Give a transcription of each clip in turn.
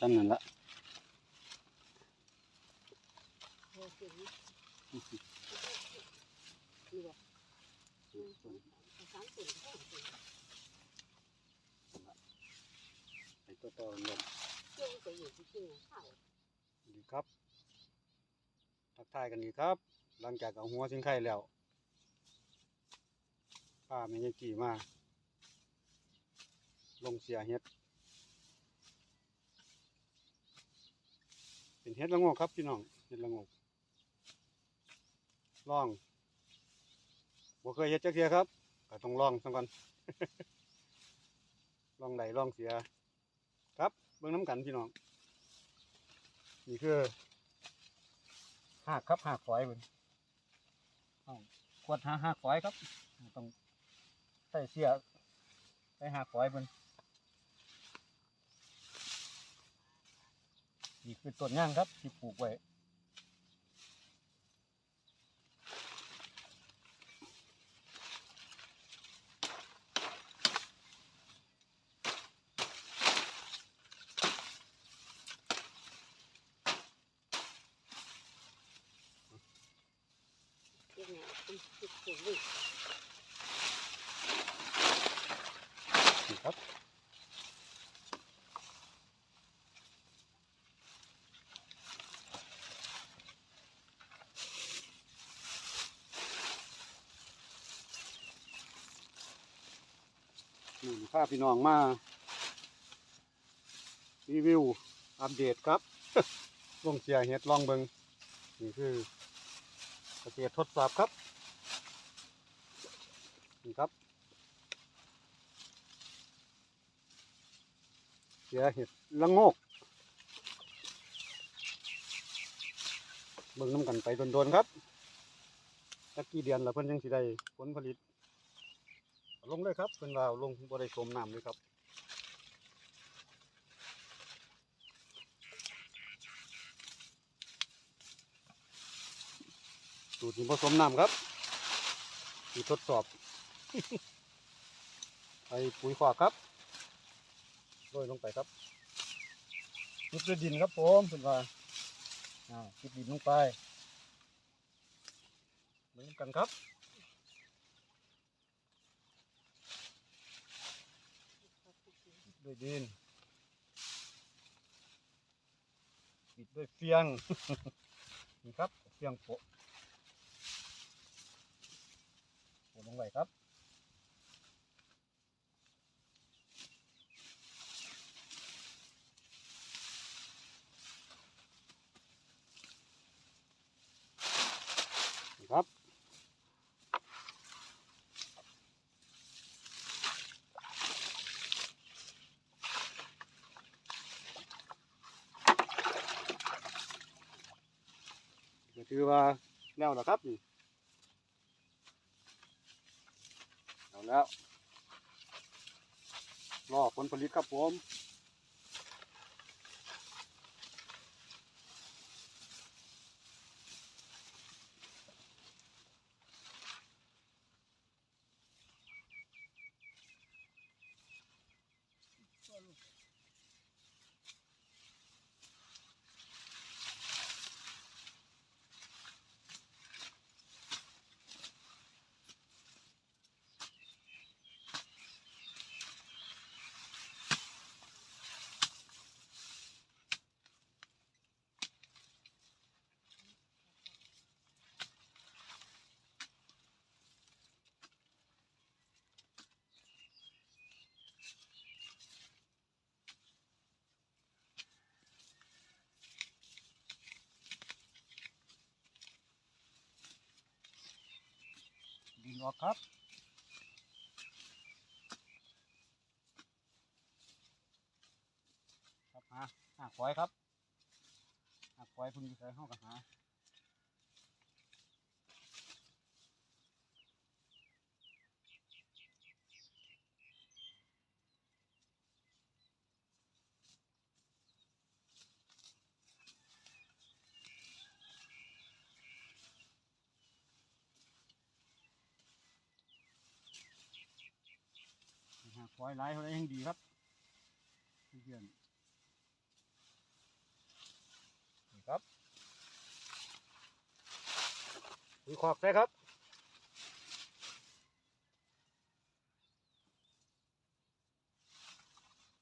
จำนั่นละโอเคนี่นี่บอกหนึ่งสองสามสี่ห้าหกเจ็ดไปต่อต่อกันเลยดีครับ ทักทายกันดีครับ หลังจากเอาหัวสิงไข่แล้วป้าไม่ยังกี่มา ลงเสียเฮ็ด เป็นเฮ็ดละงกครับพี่น้องเฮ็ดละงกลองบ่เคยเฮ็ดจักเทียครับก็ต้องลองสักก่อนลองได้ลองเสีย ครับเบิ่งน้ำกันพี่น้องนี่คือหากครับหากฝอยเบิ่งเอาขวดหาหากฝอยครับ ต้องใส่เสียใส่หากฝอยเอีกเป็นต้นย่างครับที่ปลูกไว้ครับ นี่พาพี่น้องมารีวิวอัปเดตครับลงเสียเห็ดลองเบิงนี่คือเกษตรทดสอบครับนี่ครับ เสียเห็ดละงกเบิ่งน้ำกันไปโดนๆครับสักกี่เดือนแล้วเพิ่นยังสิได้ผลผลิต ลงเลยครับเพิ่นวาเอาลงบ่ได้สมน้ำเลยครับสูตรผสมน้ำครับที่ทดสอบไปปุ๋ยขวาครับโรยลงไปครับจุดดินครับผมเป็นว่าอ่าจุดดินลงไปเหมือนกันครับ ด้วยดิน ปิดด้วยเฟียง นี่ครับ เฟียงโปะโปะลงไปครับ ถือว่าแนวนะครับนี่เอาแล้วรอผลผลิตครับผม ออกครับครับหาหาควายครับหาควายพุ่งอยู่ใส่ห้องกับหา ปล่อยไหลเขาได้ยังดีครับเพื่อนนี่ครับปุ๋ยขอบได้ครับ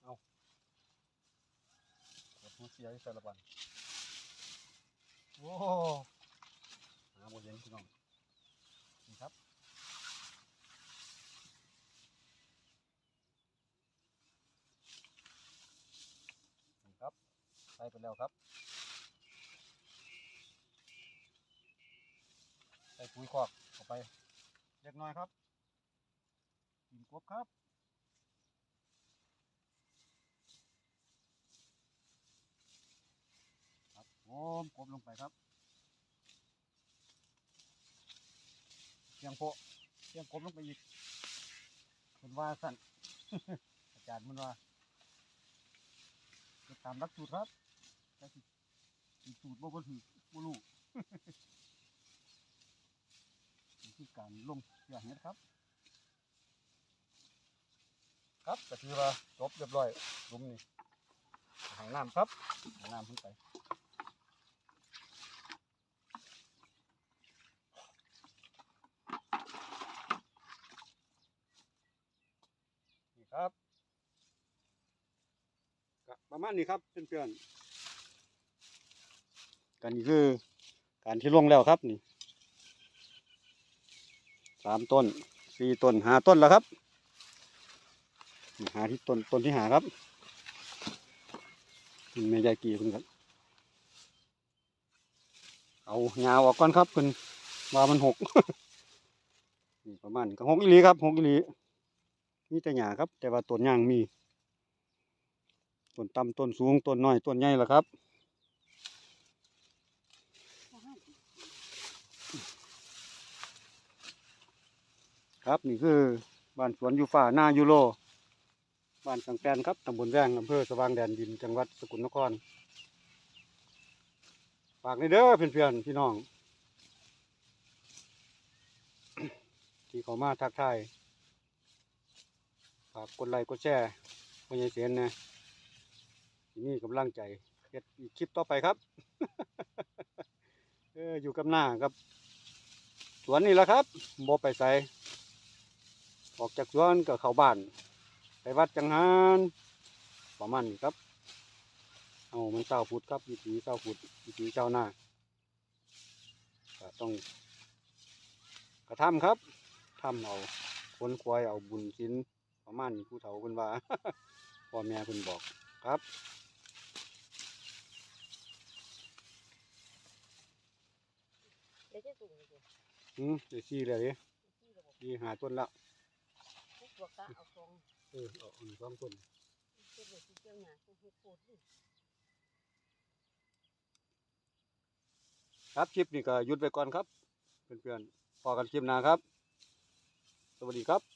เอาขอบเสียที่สารบัน ใส่ไปแล้วครับใส่ปุ๋ยคอกเข้าไปเล็กน้อยครับกินกบครับครับโอ้มกบลงไปครับเสียงโปะเสียงกบลงไปอีกเป็นว่าสั่นอาจารย์มันว่าจะตามรักสูตรครับ แต่สิสิสูตรบ่บ่ถือบ่รู้ นี่คือการลงเสียงเห็ดครับ ครับก็ถือว่าจบเรียบร้อยลุมนี่หางน้ำครับหางน้ำขึ้นไปนี่ครับก็ประมาณนี้ครับเพื่อนๆ กันคือ การที่ลงแล้วครับนี่สามต้นสี่ต้นหาต้นแล้วครับหาที่ต้นต้นที่หาครับนี่แม่ยายกีเพิ่นครับเอาหญ้าออกก่อนครับเพิ่นว่ามันหกนี่ประมาณก็หกอีหลีครับหกอีหลีมีแต่หญ้าครับ แต่ว่าต้นยางมีต้นต่ำต้นสูงต้นน้อยต้นใหญ่ละครับ ครับนี่คือบ้านสวนยูฟ้าหน้ายูโรบ้านสังแปนครับตำบลแวงอำเภอสว่างแดนดินจังหวัดสกลนครฝากในเด้อเพื่อนๆพี่น้อง ที่เขามาทักทายฝากกดไลค์กดแชร์พอใหญเสียนนะที่นี่กำลังใจเฮ็ดอีกคลิปต่อไปครับเอออยู่กับหน้ากับ สวนนี่แหละครับโบไปใส่ ออกจากสวนก็เข้าบ้าน ไปวัดจังหารประมาณนี้ครับเอามันเศร้าพุดครับวิถีเศร้าพุดวิถีเจ้าหน้าก็ต้องกระทำครับทำเอาคนควายเอาบุญชิ้นประมาณนี้ผู้เฒ่าคนว่าพ่อแม่คนบอกครับเดี๋ยวจะสูงเลยสิอืมเดี๋ยวซี่เลยดิที่ระบบซี่หาต้นละ ทุกตัวกะเอาทรงเออเอาอันสองต้นเก็บไว้ที่เจ้าหน้าที่เฮ็ดโคตรนี่ครับคลิปนี้ก็หยุดไปก่อนครับเพื่อนๆพอกันคลิปหน้าครับ สวัสดีครับ